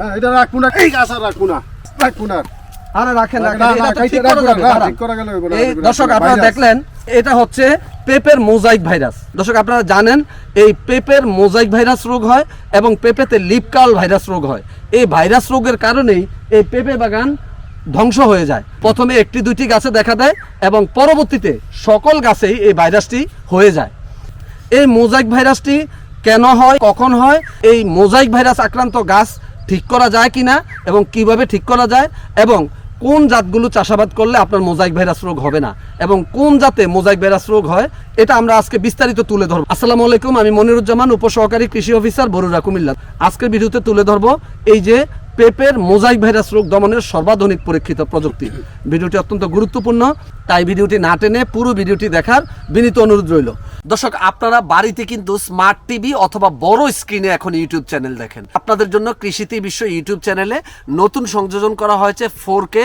হ্যাঁ, এটা রাখব না এই গাছ আর রাখব না রাখব না। আরে রাখেন না, রাখেন না, এটা তো খাইতে ঠিক রাখব করা না, যাবে, না, দাঁড়ান। ঠিক করা গেলে হবে না, এই হবে না, দর্শক আপনারা দেখলেন এটা হচ্ছে পেপের মোজাইক ভাইরাস। দর্শক আপনারা জানেন এই পেপের মোজাইক ভাইরাস রোগ হয় এবং পেপেতে লিপকাল ভাইরাস রোগ হয়। এই ভাইরাস রোগের কারণেই এই পেপে বাগান ধ্বংস হয়ে যায়। প্রথমে একটি দুইটি গাছে দেখা দেয় এবং পরবর্তীতে সকল গাছেই এই ভাইরাসটি হয়ে যায়। এই মোজাইক ভাইরাসটি কেন হয় কখন হয়? এই মোজাইক ভাইরাস আক্রান্ত গাছ ঠিক করা যায় কি না এবং কীভাবে ঠিক করা যায় এবং কোন জাতগুলো চাষাবাদ করলে আপনার মোজাইক ভাইরাস রোগ হবে না এবং কোন জাতে মোজাইক ভাইরাস রোগ হয়, এটা আমরা আজকে বিস্তারিত তুলে ধরবো। আসসালামু আলাইকুম, আমি মনিরুজ্জামান, উপসহকারী কৃষি অফিসার বরুরা কুমিল্লা। আজকের ভিডিওতে তুলে ধরবো এই যে পেপের মোজাইক ভাইরাস রোগ দমনের সর্বাধুনিক পরীক্ষিত প্রযুক্তি। ভিডিওটি অত্যন্ত গুরুত্বপূর্ণ, তাই ভিডিওটি না টেনে পুরো ভিডিওটি দেখার বিনীত অনুরোধ রইল। দর্শক, আপনারা বাড়িতে কিন্তু স্মার্ট টিভি অথবা বড় স্ক্রিনে এখন ইউটিউব চ্যানেল দেখেন। আপনাদের জন্য কৃষিতে বিশ্ব ইউটিউব চ্যানেলে নতুন সংযোজন করা হয়েছে ফোর কে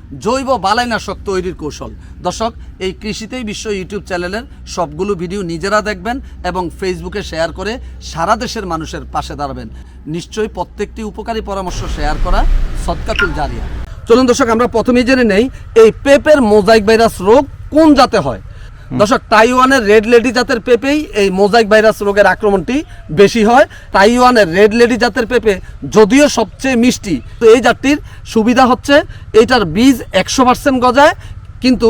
জৈব বালাইনাশক তৈরির কৌশল। দর্শক, এই কৃষিতেই বিশ্ব ইউটিউব চ্যানেলের সবগুলো ভিডিও নিজেরা দেখবেন এবং ফেসবুকে শেয়ার করে সারা দেশের মানুষের পাশে দাঁড়াবেন। নিশ্চয়ই প্রত্যেকটি উপকারী পরামর্শ শেয়ার করা সৎকাতুল জারিয়া। চলুন দর্শক, আমরা প্রথমেই জেনে নেই, এই পেপের মোজাইক ভাইরাস রোগ কোন জাতে হয়? দর্শক, তাইওয়ানের রেড লেডি জাতের পেঁপেই এই মোজাইক ভাইরাস রোগের আক্রমণটি বেশি হয়। তাইওয়ানের রেড লেডি জাতের পেঁপে যদিও সবচেয়ে মিষ্টি, তো এই জাতটির সুবিধা হচ্ছে এইটার বীজ একশো পার্সেন্ট গজায়, কিন্তু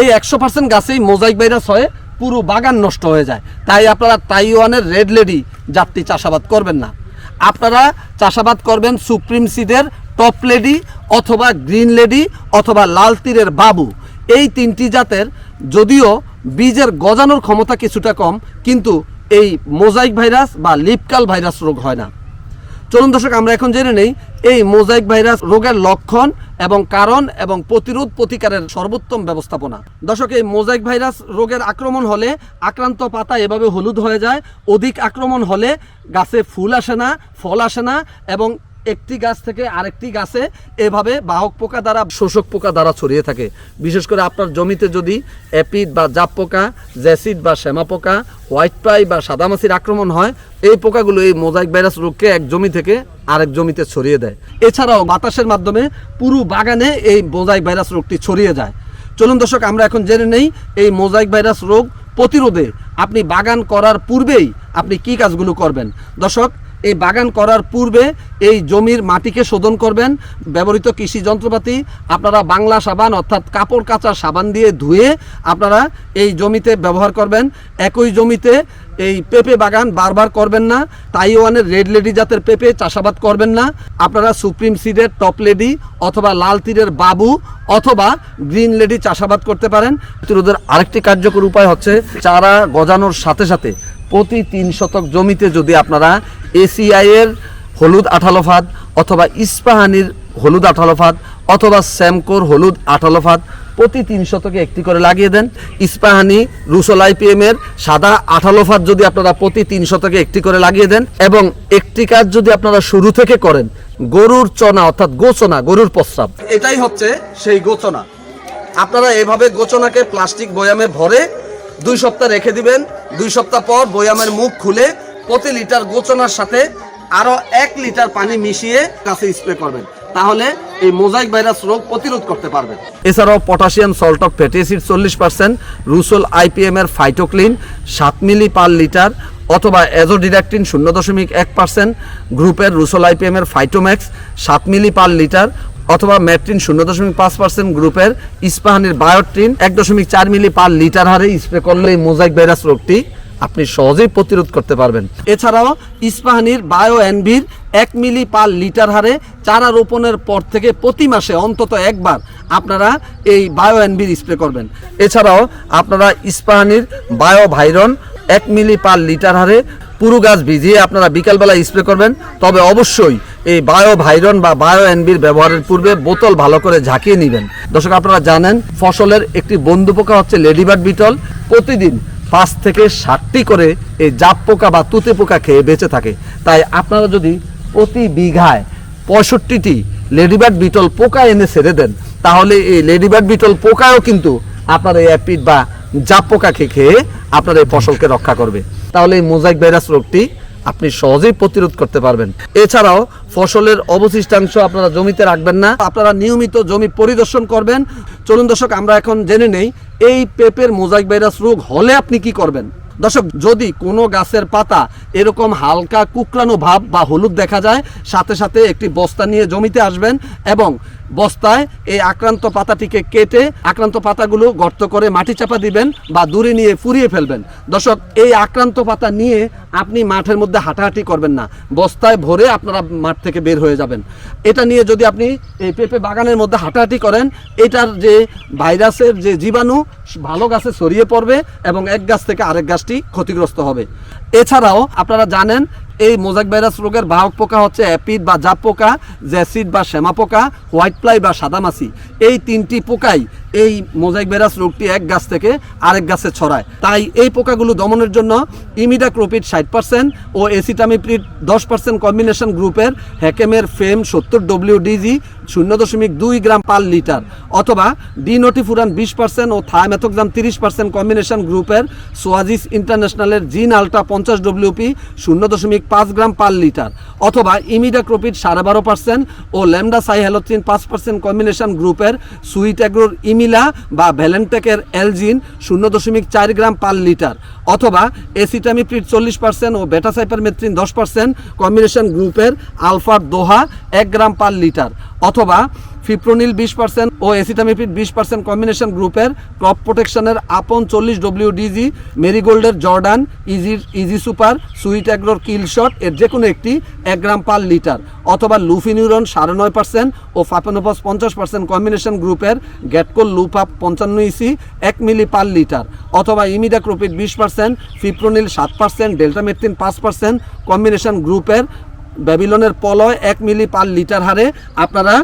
এই একশো পার্সেন্ট গাছেই মোজাইক ভাইরাস হয়ে পুরো বাগান নষ্ট হয়ে যায়। তাই আপনারা তাইওয়ানের রেড লেডি জাতটি চাষাবাদ করবেন না। আপনারা চাষাবাদ করবেন সুপ্রিম সিডের টপ লেডি অথবা গ্রিন লেডি অথবা লাল তীরের বাবু। এই তিনটি জাতের যদিও বীজের গজানোর ক্ষমতা কিছুটা কম, কিন্তু এই মোজাইক ভাইরাস বা লিপকাল ভাইরাস রোগ হয় না। চলুন দর্শক, আমরা এখন জেনে নেই, এই মোজাইক ভাইরাস রোগের লক্ষণ এবং কারণ এবং প্রতিরোধ প্রতিকারের সর্বোত্তম ব্যবস্থাপনা। দর্শক, এই মোজাইক ভাইরাস রোগের আক্রমণ হলে আক্রান্ত পাতা এভাবে হলুদ হয়ে যায়। অধিক আক্রমণ হলে গাছে ফুল আসে না, ফল আসে না এবং একটি গাছ থেকে আরেকটি গাছে এভাবে বাহক পোকা দ্বারা, শোষক পোকা দ্বারা ছড়িয়ে থাকে। বিশেষ করে আপনার জমিতে যদি অ্যাপিড বা জাপ পোকা, জ্যাসিড বা শ্যামা পোকা, হোয়াইট পাই বা সাদামাছির আক্রমণ হয়, এই পোকাগুলো এই মোজাইক ভাইরাস রোগকে এক জমি থেকে আরেক জমিতে ছড়িয়ে দেয়। এছাড়াও বাতাসের মাধ্যমে পুরো বাগানে এই মোজাইক ভাইরাস রোগটি ছড়িয়ে যায়। চলুন দর্শক, আমরা এখন জেনে নেই এই মোজাইক ভাইরাস রোগ প্রতিরোধে আপনি বাগান করার পূর্বেই আপনি কি কাজগুলো করবেন। দর্শক এই বাগান করার পূর্বে এই জমির মাটিকে শোধন করবেন। ব্যবহৃত কৃষি যন্ত্রপাতি, আপনারা বাংলা সাবান অর্থাৎ কাপড় কাচা সাবান দিয়ে ধুয়ে আপনারা এই জমিতে ব্যবহার করবেন। একই জমিতে এই পেঁপে বাগান বারবার করবেন না। তাইওয়ানের রেড লেডি জাতের পেঁপে চাষাবাদ করবেন না। আপনারা সুপ্রিম সিডের টপ লেডি অথবা লাল তীরের বাবু অথবা গ্রিন লেডি চাষাবাদ করতে পারেন। প্রতিরোধের আরেকটি কার্যকর উপায় হচ্ছে চারা গজানোর সাথে সাথে প্রতি তিন শতক জমিতে যদি আপনারা এসিআই এর হলুদ আঠালো ফাঁদ অথবা ইস্পাহানির হলুদ আঠালো ফাঁদ অথবা স্যামকোর হলুদ আঠালো ফাঁদ প্রতি তিন শতকে একটি করে লাগিয়ে দেন। ইস্পাহানি রুসল আইপিএম এর সাদা আঠালো ফাঁদ যদি আপনারা প্রতি তিন শতকে একটি করে লাগিয়ে দেন এবং একটি কাজ যদি আপনারা শুরু থেকে করেন, গরুর চনা অর্থাৎ গোচনা, গরুর প্রস্রাব। এটাই হচ্ছে সেই গোচনা। আপনারা এভাবে গোচনাকে প্লাস্টিক বয়ামে ভরে দুই সপ্তাহ রেখে দিবেন, দুই সপ্তাহ পর বয়ামের মুখ খুলে প্রতি লিটার গোচনার সাথে আরও এক লিটার পানি মিশিয়ে কাছে স্প্রে করবেন। তাহলে এই মোজাইক ভাইরাস রোগ প্রতিরোধ করতে পারবেন। এছাড়াও potassium salt of fatty acid চল্লিশ পার্সেন্ট, রুসোল আইপিএম এর ফাইটোক্লিন সাত মিলি পার লিটার অথবা এজোডিডাক্টিন শূন্য দশমিক এক পার্সেন্ট, গ্রুপের রুসোল আইপিএম এর ফাইটোম্যাক্স সাত মিলি পার লিটার অথবা ম্যাট্রিন শূন্য দশমিক পাঁচ পার্সেন্ট, গ্রুপের ইস্পাহানির বায়োট্রিন এক দশমিক চার মিলি পার লিটার হারে স্প্রে করলে এই মোজাইক ভাইরাস রোগটি আপনি সহজেই প্রতিরোধ করতে পারবেন। এছাড়াও ইস্পাহানির বায়ো এনভির এক মিলি পার লিটার হারে চারা রোপণের পর থেকে প্রতি মাসে অন্তত একবার আপনারা এই বায়ো এনভির স্প্রে করবেন। এছাড়াও আপনারা ইস্পাহানির বায়ো ভাইরন এক মিলি পার লিটার হারে পুরো গাছ ভিজিয়ে আপনারা বিকালবেলা স্প্রে করবেন। তবে অবশ্যই এই বায়ো ভাইরন বা বায়ো এনবির ব্যবহারের পূর্বে বোতল ভালো করে ঝাঁকিয়ে নেবেন। দর্শক, আপনারা জানেন ফসলের একটি বন্ধু পোকা হচ্ছে লেডিবার্ড বিটল। প্রতিদিন পাঁচ থেকে ষাটটি করে এই জাপ পোকা বা তুতে পোকা খেয়ে বেঁচে থাকে। তাই আপনারা যদি প্রতি বিঘায় পঁয়ষট্টিটি লেডিবার্ড বিটল পোকা এনে ছেড়ে দেন, তাহলে এই লেডিবার্ড বিটল পোকাও কিন্তু আপনার এই অ্যাপিড বা জাপ পোকা খেয়ে খেয়ে আপনার এই ফসলকে রক্ষা করবে। তাহলে এই মোজাইক ভাইরাস রোগটি আপনি সহজেই প্রতিরোধ করতে পারবেন। এছাড়াও ফসলের অবশিষ্টাংশ আপনারা জমিতে রাখবেন না। আপনারা নিয়মিত জমি পরিদর্শন করবেন। চলুন দর্শক, আমরা এখন জেনে নেই এই পেপের মোজাইক ভাইরাস রোগ হলে আপনি কি করবেন? দর্শক, যদি কোনো গাছের পাতা এরকম হালকা কুকরানো ভাব বা হলুদ দেখা যায়, সাথে সাথে একটি বস্তা নিয়ে জমিতে আসবেন এবং বস্তায় এই আক্রান্ত পাতাটিকে কেটে আক্রান্ত পাতাগুলো গর্ত করে মাটি চাপা দিবেন বা দূরে নিয়ে ফুরিয়ে ফেলবেন। দর্শক, এই আক্রান্ত পাতা নিয়ে আপনি মাঠের মধ্যে হাঁটাহাঁটি করবেন না। বস্তায় ভরে আপনারা মাঠ থেকে বের হয়ে যাবেন। এটা নিয়ে যদি আপনি এই পেঁপে বাগানের মধ্যে হাঁটাহাঁটি করেন, এটার যে ভাইরাসের যে জীবাণু, ভালো গাছে ছড়িয়ে পড়বে এবং এক গাছ থেকে আরেক গাছটি ক্ষতিগ্রস্ত হবে। এছাড়াও আপনারা জানেন এই মোজাক ভাইরাস রোগের বাহক পোকা হচ্ছে অ্যাপিড বা জাপ পোকা, জ্যাসিড বা শ্যামা পোকা, হোয়াইট প্লাই বা সাদামাছি এই তিনটি পোকাই এই মোজাইক ভাইরাস রোগটি এক গাছ থেকে আরেক গাছে ছড়ায়। তাই এই পোকাগুলো দমনের জন্য ইমিডাক্লোপিড ষাট পার্সেন্ট ও এসিটামিপ্রিড দশ পার্সেন্ট কম্বিনেশন গ্রুপের হ্যাকেমের ফেম সত্তর ডব্লিউ ডিজি শূন্য দশমিক দুই গ্রাম পার লিটার অথবা ডিনোটিফুরান বিশ পার্সেন্ট ও থায়ামেথোক্সাম তিরিশ পার্সেন্ট কম্বিনেশন গ্রুপের সোয়াজিস ইন্টারন্যাশনালের জিন আলট্রা পঞ্চাশ ডব্লিউপি শূন্য দশমিক পাঁচ গ্রাম পার লিটার অথবা ইমিডাক্রোপিড সাড়ে বারো পার্সেন্ট ও ল্যামডা সাইহ্যালোথিন পাঁচ পার্সেন্ট কম্বিনেশন গ্রুপের সুইট অ্যাগ্রোর ইমিলা বা ভ্যালেন্টেকের এলজিন শূন্য দশমিক চার গ্রাম পার লিটার অথবা এসিটামিপ্রিট চল্লিশ পার্সেন্ট ও বেটাসাইপার মেথ্রিন দশ পার্সেন্ট কম্বিনেশন গ্রুপের আলফার দোহা এক গ্রাম পার লিটার অথবা ফিপ্রোনিল বিশ পার্সেন্ট ও এসিটামিপিড বিশ পার্সেন্ট কম্বিনেশন গ্রুপের ক্রপ প্রোটেকশনের আপন চল্লিশ W DG মেরিগোল্ডের Jordan, easy easy super, sweet অ্যাগ্রোর kill shot এর যে কোনো একটি এক গ্রাম পার লিটার, অথবা লুফিনিউরন সাড়ে নয় পার্সেন্ট ও ফাপেনোপাস পঞ্চাশ পার্সেন্ট কম্বিনেশন গ্রুপের গ্যাটকোল লুপাপ পঞ্চান্ন ইসি এক মিলি পার লিটার, অথবা ইমিডাক্রোপিড বিশ পার্সেন্ট ফিপ্রোনিল সাত পার্সেন্ট ডেল্টামেট্রিন পাঁচ পার্সেন্ট কম্বিনেশন গ্রুপের ব্যাবিলনের পলয় এক মিলি পার লিটার হারে আপনারা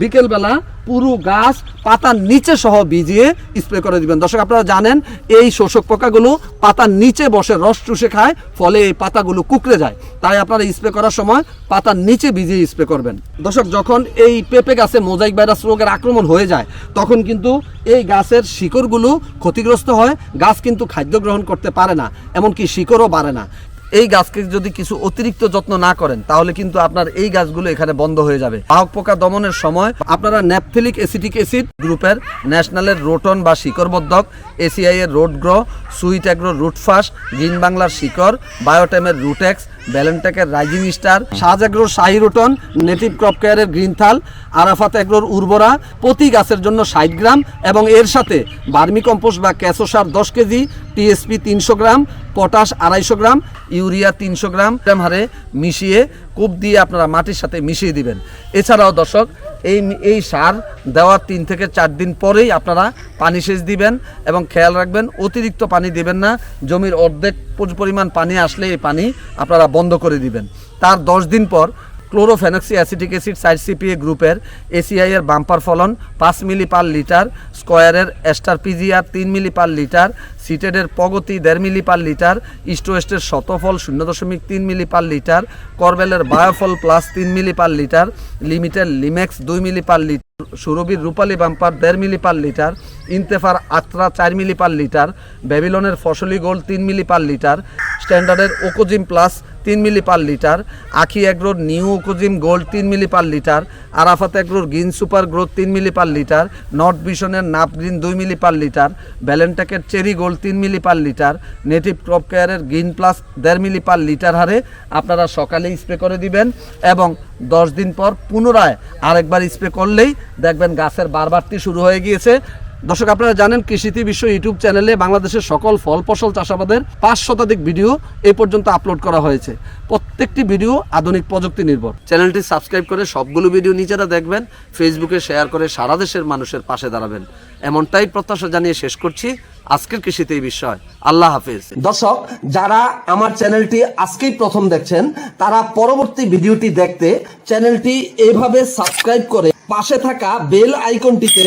বিকেলবেলা পুরো গাছ পাতার নিচে সহ ভিজিয়ে স্প্রে করে দিবেন। দর্শক, আপনারা জানেন এই শোষক পোকাগুলো পাতার নিচে বসে রস চুষে খায়, ফলে এই পাতাগুলো কুকড়ে যায়। তাই আপনারা স্প্রে করার সময় পাতার নিচে ভিজিয়ে স্প্রে করবেন। দর্শক, যখন এই পেঁপে গাছে মোজাইক ভাইরাস রোগের আক্রমণ হয়ে যায়, তখন কিন্তু এই গাছের শিকড়গুলো ক্ষতিগ্রস্ত হয়। গাছ কিন্তু খাদ্য গ্রহণ করতে পারে না, এমনকি শিকড়ও বাড়ে না। এই গাছকে যদি কিছু অতিরিক্ত যত্ন না করেন, তাহলে কিন্তু আপনার এই গাছগুলো এখানে বন্ধ হয়ে যাবে। বাহক পোকা দমনের সময় আপনারা ন্যাপথেলিক অ্যাসিটিক অ্যাসিড গ্রুপের ন্যাশনালের রোটন বা শিকড়বর্ধক, এসিআই এর road grow sweet agro রুটফাস green বাংলার শিকড় বায়োটেমের রুটেক্স ব্যালেন্টেকের রাইজিং স্টার, সাজ অ্যাগ্রোর শাহি রোটন, নেটিভ ক্রপ কেয়ারের গ্রিন থাল, আরাফাত অ্যাগ্রোর উর্বরা, প্রতি গাছের জন্য ষাট গ্রাম এবং এর সাথে বার্মি কম্পোস্ট বা ক্যাসো সার দশ কেজি টিএসপি তিনশো গ্রাম, পটাশ আড়াইশো গ্রাম, ইউরিয়া তিনশো গ্রাম গ্রাম হারে মিশিয়ে কূপ দিয়ে আপনারা মাটির সাথে মিশিয়ে দিবেন। এছাড়াও দর্শক, এই এই সার দেওয়ার তিন থেকে চার দিন পরেই আপনারা পানি সেচ দিবেন এবং খেয়াল রাখবেন, অতিরিক্ত পানি দিবেন না, জমির অর্ধেক পরি- পরিমাণ পানি আসলে এই পানি আপনারা বন্ধ করে দিবেন। তার দশ দিন পর chlorophenoxy acetic acid side CPA গ্রুপের এসিআই এর বাম্পার ফলন পাঁচ মিলি পার লিটার, স্কোয়ারের এস্টার পিজিআর তিন মিলি পার লিটার, সিটেডের প্রগতি দেড় মিলি পার লিটার ইস্টোয়েস্টের শতফল শূন্য দশমিক তিন মিলি পার লিটার, করবেলের বায়োফল প্লাস তিন মিলি পার লিটার, লিমিটেড লিমেক্স দুই মিলি পার লিটার সুরবির রূপালী বাম্পার দেড় মিলি পার লিটার, ইন্তেফার আত্রা চার মিলি পার লিটার, ব্যাবিলনের ফসলি গোল্ড তিন মিলি পার লিটার স্ট্যান্ডার্ডের ওকোজিম প্লাস তিন মিলি পার লিটার, আখি অ্যাগ্রোর নিউ ওকোজিম গোল্ড তিন মিলি পার লিটার, আরাফাত অ্যাগ্রোর গ্রিন সুপার গ্রোথ তিন মিলি পার লিটার, নর্থ ভিশনের নাপ গ্রিন দুই মিলি পার লিটার ব্যালেন্টেকের চেরি গোল্ড তিন milli per litre, native crop কেয়ারের গ্রিন প্লাস দেড় মিলি পার লিটার হারে আপনারা সকালে স্প্রে করে দিবেন এবং দশ দিন পর পুনরায় আরেকবার স্প্রে করলেই দেখবেন গাছের বারবারটি শুরু হয়ে গিয়েছে। দর্শক, আপনারা জানেন কৃষিতে বিশ্ব ইউটিউব চ্যানেলে বাংলাদেশের সকল ফল ফসল চাষাবাদের পাঁচ শতাধিক ভিডিও এই পর্যন্ত আপলোড করা হয়েছে। প্রত্যেকটি ভিডিও আধুনিক প্রযুক্তি নির্ভর। চ্যানেলটি সাবস্ক্রাইব করে সবগুলো ভিডিও নিজেরা দেখবেন, ফেসবুকে শেয়ার করে সারা দেশের মানুষের পাশে দাঁড়াবেন। এমনটাই প্রত্যাশা জানিয়ে শেষ করছি আজকের কৃষিতে এই বিষয়। আল্লাহ হাফিজ। দর্শক, যারা আমার চ্যানেলটি আজকেই প্রথম দেখছেন, তারা পরবর্তী ভিডিওটি দেখতে চ্যানেলটি এভাবে সাবস্ক্রাইব করে পাশে থাকা বেল আইকনটিতে